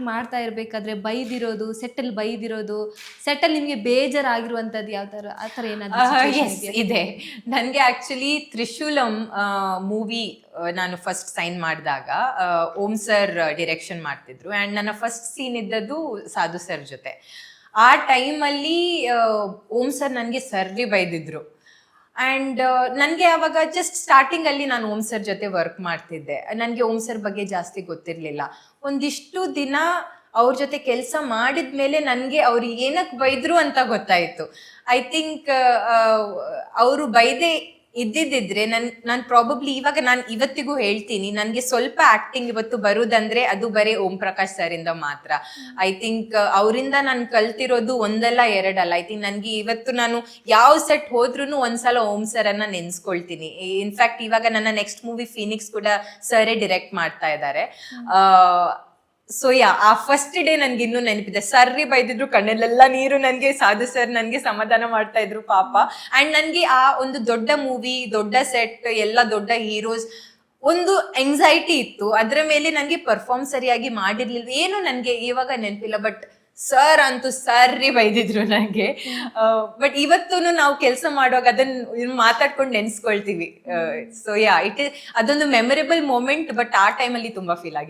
ಮಾಡ್ತಾ ಇರ್ಬೇಕಾದ್ರೆ ಬೈದಿರೋದು settle ಬೈದಿರೋದು settle ನಿಮಗೆ ಬೇಜಾರಾಗಿರುವಂಥದ್ದು ಯಾವ ಥರ ಆ ಥರ ಏನಾದ್ರು? ಇದೆ. ನನಗೆ ಆಕ್ಚುಲಿ ತ್ರಿಶೂಲಂ ಮೂವಿ ನಾನು ಫಸ್ಟ್ ಸೈನ್ ಮಾಡಿದಾಗ ಓಂ ಸರ್ ಡಿರೆಕ್ಷನ್ ಮಾಡ್ತಿದ್ರು. ಆ್ಯಂಡ್ ನನ್ನ ಫಸ್ಟ್ ಸೀನ್ ಇದ್ದದ್ದು ಸಾಧು ಸರ್ ಜೊತೆ. ಆ ಟೈಮಲ್ಲಿ ಓಂ ಸರ್ ನನಗೆ ಸರ್ಲಿ ಬೈದಿದ್ರು. ಆ್ಯಂಡ್ ನನಗೆ ಅವಾಗ ಜಸ್ಟ್ ಸ್ಟಾರ್ಟಿಂಗ್ ಅಲ್ಲಿ ನಾನು ಓಂ ಸರ್ ಜೊತೆ ವರ್ಕ್ ಮಾಡ್ತಿದ್ದೆ. ನನಗೆ ಓಂ ಸರ್ ಬಗ್ಗೆ ಜಾಸ್ತಿ ಗೊತ್ತಿರಲಿಲ್ಲ. ಒಂದಿಷ್ಟು ದಿನ ಅವ್ರ ಜೊತೆ ಕೆಲಸ ಮಾಡಿದ ಮೇಲೆ ನನಗೆ ಅವ್ರು ಏನಕ್ಕೆ ಬೈದ್ರು ಅಂತ ಗೊತ್ತಾಯಿತು. ಐ ಥಿಂಕ್ ಅವರು ಬೈದೆ ಇದ್ದಿದ್ದಿದ್ರೆ ನನ್ ನಾನು ಪ್ರಾಬಬ್ಲಿ ಇವಾಗ ನಾನು ಇವತ್ತಿಗೂ ಹೇಳ್ತೀನಿ ನನಗೆ ಸ್ವಲ್ಪ ಆಕ್ಟಿಂಗ್ ಇವತ್ತು ಬರುದಂದ್ರೆ ಅದು ಬರೇ ಓಂ ಪ್ರಕಾಶ್ ಸರ್ ಇಂದ ಮಾತ್ರ. ಐ ಥಿಂಕ್ ಅವರಿಂದ ನಾನು ಕಲ್ತಿರೋದು ಒಂದಲ್ಲ ಎರಡಲ್ಲ. ಐ ಥಿಂಕ್ ನನಗೆ ಇವತ್ತು ನಾನು ಯಾವ ಸೆಟ್ ಹೋದ್ರೂ ಒಂದ್ಸಲ ಓಂ ಸರ್ ಅನ್ನ ನೆನ್ಸ್ಕೊಳ್ತೀನಿ. ಇನ್ಫ್ಯಾಕ್ಟ್ ಇವಾಗ ನನ್ನ ನೆಕ್ಸ್ಟ್ ಮೂವಿ ಫಿನಿಕ್ಸ್ ಕೂಡ ಸರೇ ಡಿರೆಕ್ಟ್ ಮಾಡ್ತಾ ಇದ್ದಾರೆ ಸೊ ಯಾ ಆ ಫಸ್ಟ್ ಡೇ ನನ್ಗೆ ಇನ್ನೂ ನೆನಪಿದೆ. ಸರ್ರಿ ಬೈದಿದ್ರು ಕಣ್ಣಲ್ಲೆಲ್ಲ ನೀರು ನನಗೆ ಸಾಧು ಸರ್ ನನಗೆ ಸಮಾಧಾನ ಮಾಡ್ತಾ ಇದ್ರು ಪಾಪ. ಅಂಡ್ ನನಗೆ ಆ ಒಂದು ದೊಡ್ಡ ಮೂವಿ ದೊಡ್ಡ ಸೆಟ್ ಎಲ್ಲ ದೊಡ್ಡ ಹೀರೋಸ್ ಒಂದು ಎಂಗ್ಸೈಟಿ ಇತ್ತು. ಅದರ ಮೇಲೆ ನನಗೆ ಪರ್ಫಾರ್ಮ್ ಸರಿಯಾಗಿ ಮಾಡಿರ್ಲಿಲ್ಲ. ಏನು ನನಗೆ ಇವಾಗ ನೆನಪಿಲ್ಲ ಬಟ್ ಸರ್ ಅಂತೂ ಸರ್ರಿ ಬೈದಿದ್ರು ನನಗೆ ಬಟ್ ಇವತ್ತು ನಾವು ಕೆಲಸ ಮಾಡುವಾಗ ಅದನ್ನ ಮಾತಾಡ್ಕೊಂಡು ನೆನ್ಸ್ಕೊಳ್ತೀವಿ. ಸೊ ಯಾ ಇಟ್ ಅದೊಂದು ಮೆಮೊರೇಬಲ್ ಮೂಮೆಂಟ್ ಬಟ್ ಆ ಟೈಮಲ್ಲಿ ತುಂಬಾ ಫೀಲ್ ಆಗಿದೆ